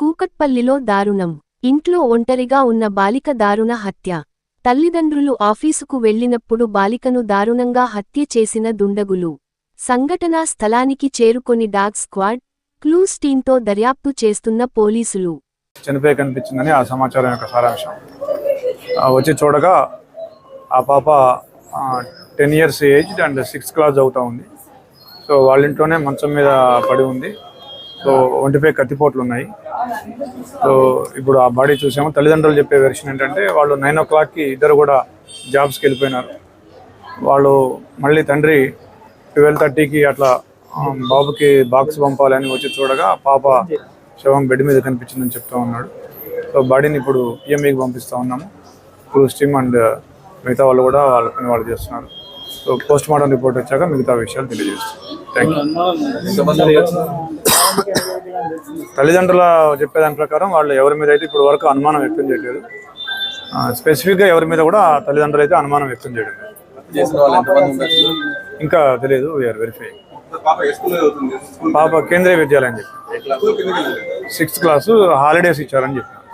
కూకట్పల్లిలో దారుణం. ఇంట్లో ఒంటరిగా ఉన్న బాలిక దారుణ హత్య. తల్లిదండ్రులు ఆఫీసుకు వెళ్ళినప్పుడు బాలికను దారుణంగా హత్య చేసిన దుండగులు. సంఘటనా స్థలానికి చేరుకొని డాగ్ స్క్వాడ్ క్లూస్ టీంతో దర్యాప్తు చేస్తున్న పోలీసులు. చనిపోయి కనిపించిందని ఆ సమాచారం యొక్క సారాంశం. వచ్చి చూడగా ఆ పాప ten years age and sixth class అవుతా ఉంది. సో వాళ్ళ ఇంట్లోనే మంచం మీద పడి ఉంది. సో ఒంటిపై కత్తిపోట్లు ఉన్నాయి. సో ఇప్పుడు ఆ బాడీ చూసాము. తల్లిదండ్రులు చెప్పే వెర్షన్ ఏంటంటే వాళ్ళు నైన్ ఓ క్లాక్కి ఇద్దరు కూడా జాబ్స్కి వెళ్ళిపోయినారు. వాళ్ళు మళ్ళీ తండ్రి ట్వెల్వ్ థర్టీకి అట్లా బాబుకి బాక్స్ పంపాలని వచ్చి చూడగా పాప శవం బెడ్ మీద కనిపించిందని చెప్తా ఉన్నాడు. సో బాడీని ఇప్పుడు పిఎంఈకి పంపిస్తూ ఉన్నాము. ఇప్పుడు స్టిమ్ అండ్ మిగతా వాళ్ళు కూడా వాళ్ళ పని వాళ్ళు చేస్తున్నారు. సో పోస్ట్ మార్టం రిపోర్ట్ వచ్చాక మిగతా విషయాలు తెలియజేస్తాం. థ్యాంక్ యూ తల్లిదండ్రుల చెప్పేదాని ప్రకారం వాళ్ళు ఎవరి మీద అయితే ఇప్పుడు వరకు అనుమానం వ్యక్తం చేయలేదు స్పెసిఫిక్గా ఎవరి మీద కూడా తల్లిదండ్రులు అయితే అనుమానం వ్యక్తం చేయడం ఇంకా తెలియదు వీఆర్ వెరిఫై పాప కేంద్రీయ విద్యాలయం చెప్పి సిక్స్త్ క్లాసు? హాలిడేస్ ఇచ్చారని చెప్పినారు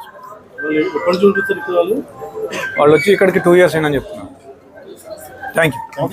వాళ్ళు వచ్చి ఇక్కడికి టూ ఇయర్స్ అయిందని చెప్తున్నారు. Thank you